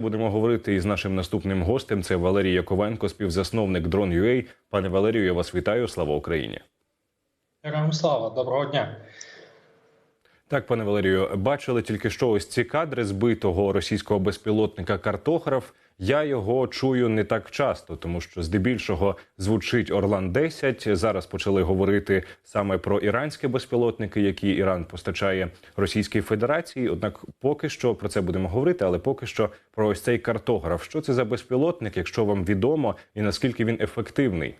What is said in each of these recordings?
Будемо говорити із нашим наступним гостем. Це Валерій Яковенко, співзасновник Drone.ua. Пане Валерію, я вас вітаю. Слава Україні. Героям слава, доброго дня. Так, пане Валерію, бачили тільки що ось ці кадри збитого російського безпілотника картограф. Я його чую не так часто, тому що здебільшого звучить Орлан 10 Зараз почали говорити саме про іранські безпілотники, які Іран постачає Російській Федерації. Однак, поки що про це будемо говорити, але поки що про ось цей картограф. Що це за безпілотник, якщо вам відомо, і наскільки він ефективний?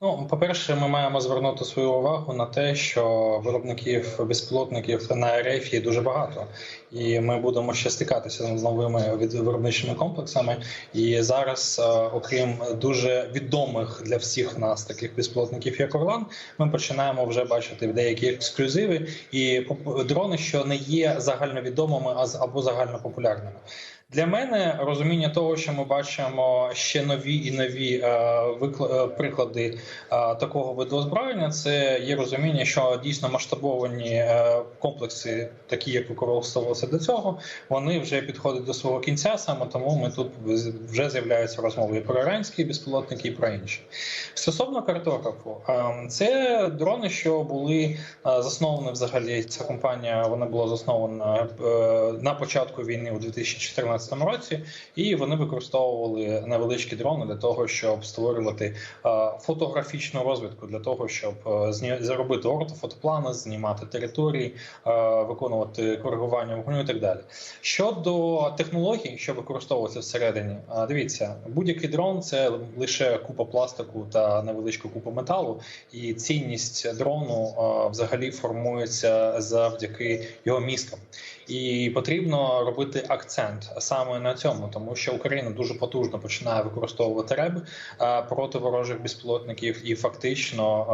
Ну, по-перше, ми маємо звернути свою увагу на те, що виробників безпілотників на РФ є дуже багато, і ми будемо ще стикатися з новими виробничими комплексами. І зараз, е, окрім дуже відомих для всіх нас таких безпілотників, як Орлан, ми починаємо вже бачити деякі ексклюзиви і дрони, що не є загальновідомими або загальнопопулярними. Для мене розуміння того, що ми бачимо ще нові і нові е, е, приклади е, такого виду озброєння, це є розуміння, що дійсно масштабовані комплекси, такі як використовувалися до цього, вони вже підходять до свого кінця. Саме тому ми тут вже з'являються розмови і про іранські безпілотники, і про інші. Стосовно картографу, це дрони, що були засновані взагалі. Ця компанія вона була заснована на початку війни у 2014 році, і вони використовували невеличкі дрони для того, щоб створювати е, фотографічну розвідку, для того, щоб е, заробити ортофотоплани, знімати території, е, виконувати коригування вогню і так далі. Щодо технологій, що використовуються всередині, дивіться, будь-який дрон це лише купа пластику та невеличка купа металу, і цінність дрону взагалі формується завдяки його мізкам. І потрібно робити акцент саме на цьому, тому що Україна дуже потужно починає використовувати РЕБ е, проти ворожих безпілотників, і фактично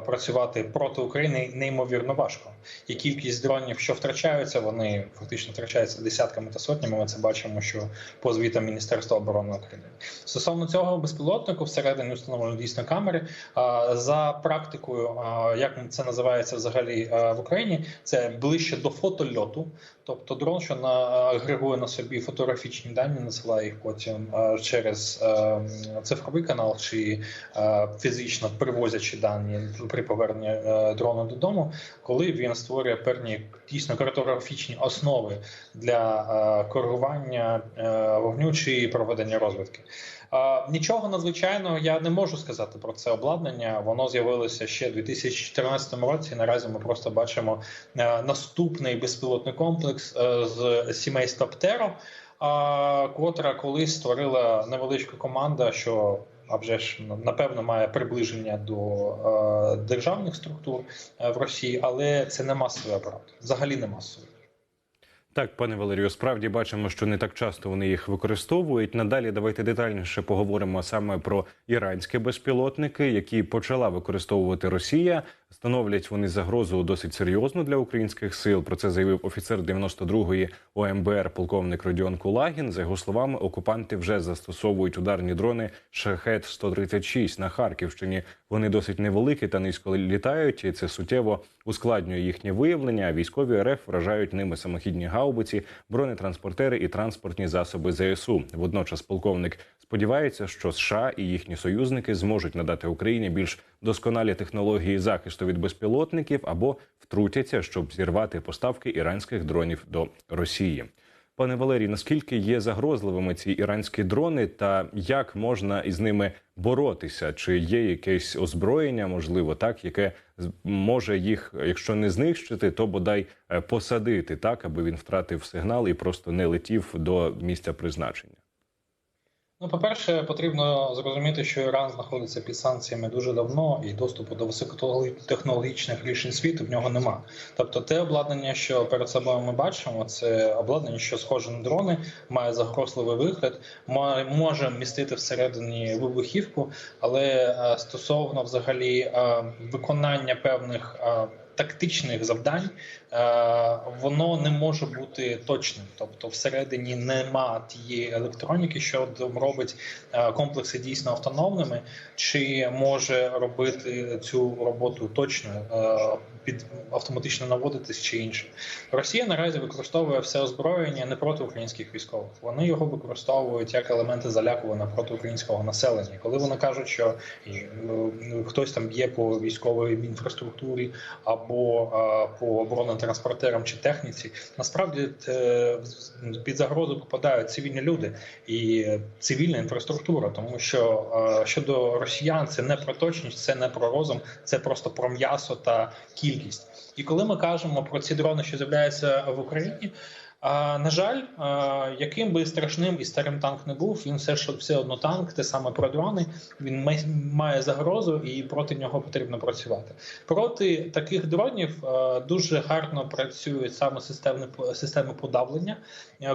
е, працювати проти України неймовірно важко. І кількість дронів, що втрачаються, вони фактично втрачаються десятками та сотнями. Ми це бачимо, що по звітам Міністерства оборони України стосовно цього безпілотнику всередині встановлено дійсно камери. За практикою, як це називається взагалі в Україні, це ближче до фотольоту, тобто дрон, що на агрегує на собі фотографічні дані, насилає їх потім а, через е, цифровий канал чи е, фізично привозячи дані при поверненні дрону додому, коли він створює певні дійсно картографічні основи для е, коригування е, вогню чи проведення розвідки. Е, Нічого надзвичайного я не можу сказати про це обладнання. Воно з'явилося ще у 2014 році. Наразі ми просто бачимо наступний безпілотний комплекс з сімейства Птеро, е, котра колись створила невеличка команда, що а вже ж напевно має приближення до е, державних структур е, в Росії, але це не масовий апарат. Взагалі не масовий. Так, пане Валерію, справді бачимо, що не так часто вони їх використовують. Надалі давайте детальніше поговоримо саме про іранські безпілотники, які почала використовувати Росія. Становлять вони загрозу досить серйозну для українських сил. Про це заявив офіцер 92-ї ОМБР полковник Родіон Кулагін. За його словами, окупанти вже застосовують ударні дрони Шахет 136 на Харківщині. Вони досить невеликі та низько літають. І це суттєво ускладнює їхнє виявлення. Військові РФ вражають ними самохідні гаубиці, бронетранспортери і транспортні засоби ЗСУ. Водночас полковник сподівається, що США і їхні союзники зможуть надати Україні більш досконалі технології захисту від безпілотників або втрутяться, щоб зірвати поставки іранських дронів до Росії. Пане Валерій, наскільки є загрозливими ці іранські дрони, та як можна із ними боротися? Чи є якесь озброєння, можливо, так, яке може їх, якщо не знищити, то бодай е, посадити так, аби він втратив сигнал і просто не летів до місця призначення? Ну, по-перше, потрібно зрозуміти, що Іран знаходиться під санкціями дуже давно, і доступу до високотехнологічних рішень світу в нього нема. Тобто, те обладнання, що перед собою ми бачимо, це обладнання, що схоже на дрони, має загрозливий вигляд, може містити всередині вибухівку, але е, стосовно взагалі е, виконання певних. Е, Тактичних завдань е, воно не може бути точним, тобто всередині нема тієї електроніки, що робить е, комплекси дійсно автономними, чи може робити цю роботу точно. Е, під автоматично наводитись чи інше. Росія наразі використовує все озброєння не проти українських військових. Вони його використовують як елементи залякування проти українського населення. Коли вони кажуть, що ну, хтось там б'є по військовій інфраструктурі або по оборонно-транспортерам чи техніці, насправді е, під загрозу попадають цивільні люди і цивільна інфраструктура, тому що е, щодо росіян це не про точність, це не про розум, це просто про м'ясо та кількість. І коли ми кажемо про ці дрони, що з'являються в Україні. А, на жаль, яким би страшним і старим танк не був, він все ж все одно танк, те саме про дрони. Він має загрозу, і проти нього потрібно працювати. Проти таких дронів дуже гарно працюють саме системи системи подавлення,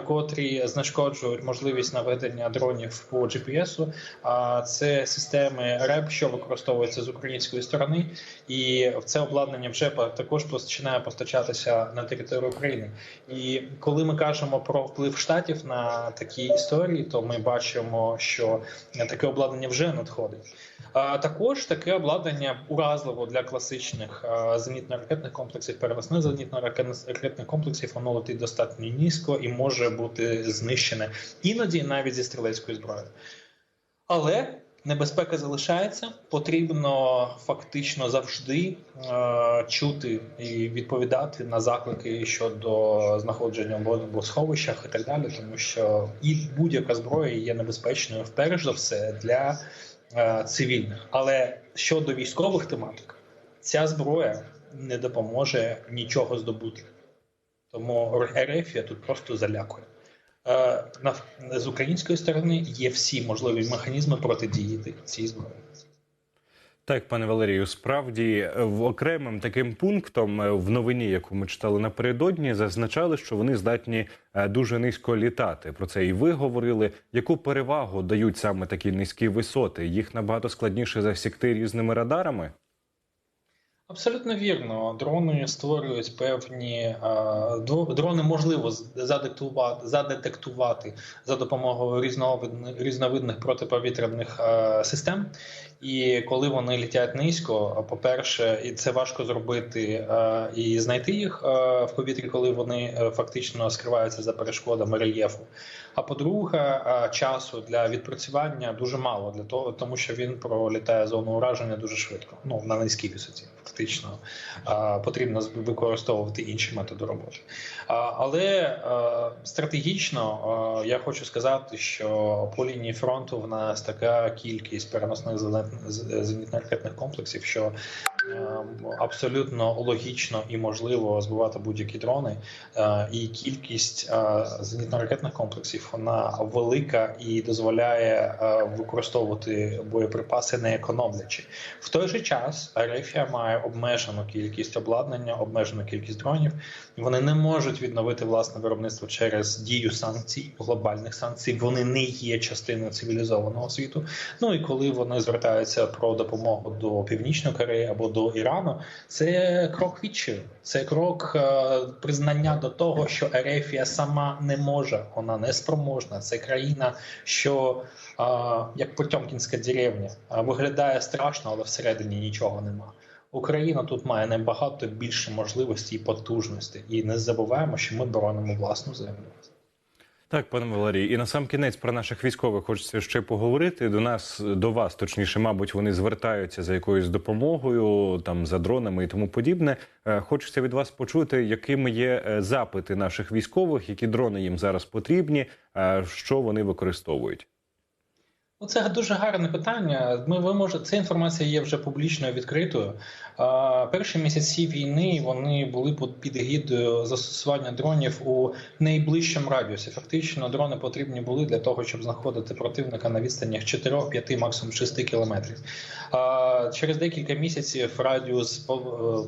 котрі знешкоджують можливість наведення дронів по GPS. А це системи РЕП, що використовується з української сторони, і це обладнання вже також починає постачатися на територію України. І коли коли ми кажемо про вплив штатів на такі історії, то ми бачимо, що таке обладнання вже надходить. Також таке обладнання уразливо для класичних зенітно-ракетних комплексів, переносних зенітно-ракетних комплексів, воно летить достатньо низько і може бути знищене іноді навіть зі стрілецькою зброєю. Але небезпека залишається. Потрібно фактично завжди е, чути і відповідати на заклики щодо знаходження в сховищах і так далі, тому що і будь-яка зброя є небезпечною вперше за все для е, цивільних. Але щодо військових тематик, ця зброя не допоможе нічого здобути. Тому РФ тут просто залякує. Е, з української сторони є всі можливі механізми протидії цій зброї. Так, пане Валерію, справді в окремим таким пунктом е, в новині, яку ми читали напередодні, зазначали, що вони здатні е, дуже низько літати. Про це і ви говорили. Яку перевагу дають саме такі низькі висоти? Їх набагато складніше засікти різними радарами. Абсолютно вірно. Дрони створюють певні дрони можливо задетектувати, задетектувати за допомогою різновидних різновидних протиповітряних систем. І коли вони літять низько, по перше, і це важко зробити і знайти їх в повітрі, коли вони е, фактично скриваються за перешкодами рельєфу. А по-друге, часу для відпрацювання дуже мало для того, тому що він пролітає зону ураження дуже швидко. Ну на низькій висоті, фактично потрібно використовувати інші методи роботи. Але стратегічно я хочу сказати, що по лінії фронту в нас така кількість переносних зенітно-ракетних комплексів, що абсолютно логічно і можливо збивати будь-які дрони, і кількість зенітно-ракетних комплексів вона велика і дозволяє використовувати боєприпаси не економлячи. В той же час Арефія має обмежену кількість обладнання, обмежену кількість дронів. Вони не можуть відновити власне виробництво через дію санкцій, глобальних санкцій. Вони не є частиною цивілізованого світу. Ну і коли вони звертаються про допомогу до північної Кореї або до Ірану, це крок відчаю. Це крок е, признання до того, що Ерефія сама не може, вона не спроможна. Це країна, що е, як Потьомкінська деревня виглядає страшно, але всередині нічого нема. Україна тут має набагато більше можливості і потужності, і не забуваємо, що ми боронимо власну землю. Так, пане Валерій, і на сам кінець про наших військових хочеться ще поговорити. До нас до вас, точніше, мабуть, вони звертаються за якоюсь допомогою, там за дронами і тому подібне. Е, хочеться від вас почути, якими є е, запити наших військових, які дрони їм зараз потрібні, е, що вони використовують. Ну, це дуже гарне питання. Ми ви може, ця інформація є вже публічною відкритою. Перші місяці війни вони були під гідою застосування дронів у найближчому радіусі. Фактично, дрони потрібні були для того, щоб знаходити противника на відстанях 4-5, максимум 6 кілометрів. Через декілька місяців радіус е,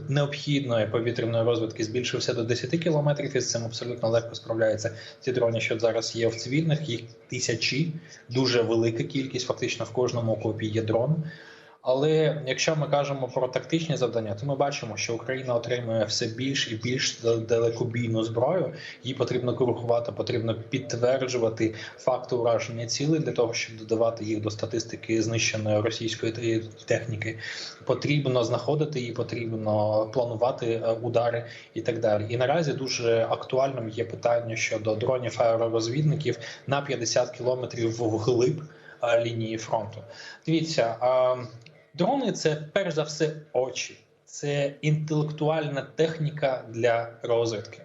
необхідної повітряної розвитки збільшився до 10 кілометрів. І з цим абсолютно легко справляються ці дрони, що зараз є в цивільних. Їх тисячі дуже велика кількість. Фактично в кожному окопі є дрон. Але якщо ми кажемо про тактичні завдання, то ми бачимо, що Україна отримує все більш і більш далекобійну зброю. Її потрібно коригувати, потрібно підтверджувати факти ураження цілей для того, щоб додавати їх до статистики знищеної російської техніки. Потрібно знаходити її, потрібно планувати е, удари і так далі. І наразі дуже актуальним є питання щодо дронів аеророзвідників на 50 кілометрів вглиб е, лінії фронту. Дивіться. Дрони це перш за все очі, це інтелектуальна техніка для розвідки.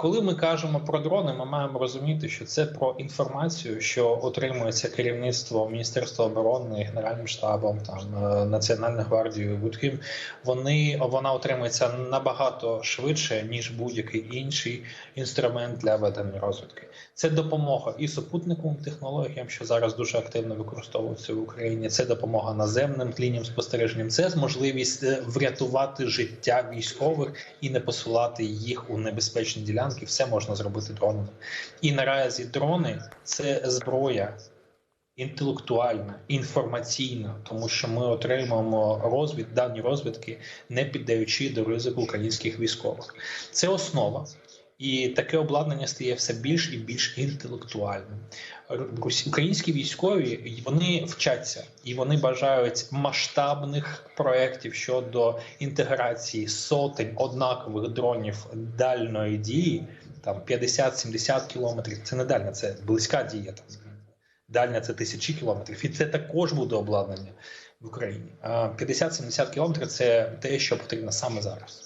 Коли ми кажемо про дрони, ми маємо розуміти, що це про інформацію, що отримується керівництво Міністерства оборони, Генеральним штабом, там е, Національною гвардією, будь-ким. Вони вона отримується набагато швидше ніж будь-який інший інструмент для ведення розвідки. Це допомога і супутниковим технологіям, що зараз дуже активно використовуються в Україні. Це допомога наземним лініям спостереженням. Це можливість е, врятувати життя військових і не посилати їх у небезпечні ділянки. Все можна зробити дронами. І наразі дрони це зброя. Інтелектуальна, інформаційна, тому що ми отримуємо розвід дані розвідки, не піддаючи до ризику українських військових. Це основа. І таке обладнання стає все більш і більш інтелектуальним. Українські військові вони вчаться і вони бажають масштабних проєктів щодо інтеграції сотень однакових дронів дальної дії, там 50-70 кілометрів. Це не дальня, це близька дія. Там дальня це тисячі кілометрів, і це також буде обладнання в Україні. А 50-70 кілометрів це те, що потрібно саме зараз.